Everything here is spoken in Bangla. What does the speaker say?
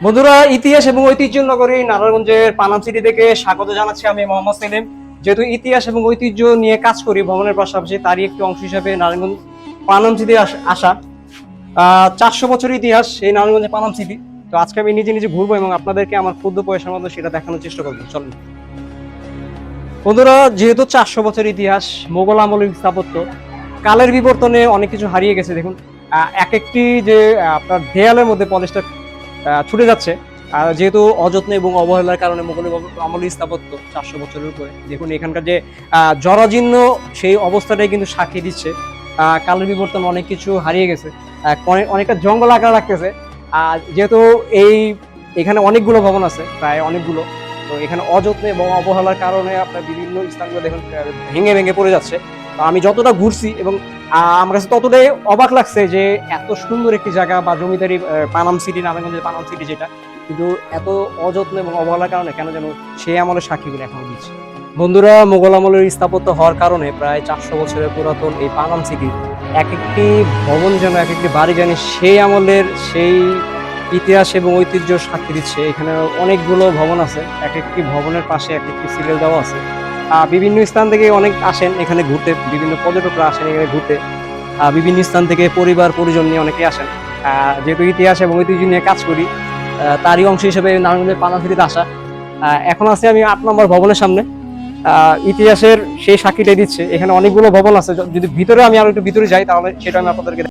বন্ধুরা ইতিহাস এবং ঐতিহ্য নগরী নারায়ণগঞ্জের পানাম সিটি থেকে স্বাগত জানাচ্ছি আমি মোহাম্মদ সেলিম। যেহেতু ইতিহাস এবং ঐতিহ্য নিয়ে কাজ করি ভ্রমণের পাশাপাশি তারই একটি অংশ হিসাবে নারায়ণগঞ্জ পানাম সিটি আসা চারশো বছর ইতিহাস এই নারায়ণগঞ্জের পানাম সিটি তো আজকে আমি নিজে নিজে ঘুরবো এবং আপনাদেরকে আমার ক্ষুদ্র পয়সার মধ্যে সেটা দেখানোর চেষ্টা করব। চলুন। বন্ধুরা যেহেতু চারশো বছর ইতিহাস মোগল আমলের স্থাপত্য কালের বিবর্তনে অনেক কিছু হারিয়ে গেছে। দেখুন এক একটি যে আপনার দেয়ালের মধ্যে পলিশটা আহ, ছুটে যাচ্ছে। আর যেহেতু অযত্ন এবং অবহেলার কারণে মোগল আমলের স্থাপত্য চারশো বছরের উপরে। দেখুন, এখানকার যে জরাজীর্ণ সেই অবস্থাটাই কিন্তু সাক্ষী দিচ্ছে। কালের বিবর্তন অনেক কিছু হারিয়ে গেছে। অনেক- অনেকটা জঙ্গল আকার রাখতেছে। আর যেহেতু এই, এখানে অনেকগুলো ভবন আছে, প্রায় অনেকগুলো। তো এখানে অযত্ন এবং অবহেলার কারণে আপনার বিভিন্ন স্থানগুলো দেখুন ভেঙে ভেঙে পড়ে যাচ্ছে। তো আমি যতটা ঘুরছি এবং আমার কাছে ততটাই অবাক লাগছে যে এত সুন্দর একটি জায়গা বা জমিদারি পানাম সিটি নারায়ণগঞ্জের পানাম সিটি যেটা, কিন্তু এত অযত্ন এবং অবহেলার কারণে কেন যেন সেই আমলের সাক্ষীগুলো এখনও দিচ্ছে। বন্ধুরা, মোগল আমলের স্থাপত্য হওয়ার কারণে প্রায় চারশো বছরের পুরাতন এই পানাম সিটি এক একটি ভবন যেন, এক একটি বাড়ি যেন সেই আমলের সেই ইতিহাস এবং ঐতিহ্য সাক্ষী দিচ্ছে। এখানে অনেকগুলো ভবন আছে, এক একটি ভবনের পাশে এক একটি সিরিয়াল দেওয়া আছে। বিভিন্ন স্থান থেকে অনেক আসেন, এখানে ঘুরতে, বিভিন্ন পর্যটকরা আসেন এখানে ঘুরতে। বিভিন্ন স্থান থেকে পরিবার, পরিজন নিয়ে অনেকে আসেন। যেহেতু ইতিহাস এবং ঐতিহ্য নিয়ে কাজ করি তারই অংশ হিসেবে নারায়ণগঞ্জের পানাফিরিতে আসা। এখন আছে আমি আট নম্বর ভবনের সামনে। ইতিহাসের সেই সাক্ষীটাই দিচ্ছে। এখানে অনেকগুলো ভবন আছে। যদি ভিতরে আমি আরও একটু ভিতরে যাই, তাহলে সেটা আমি আপনাদেরকে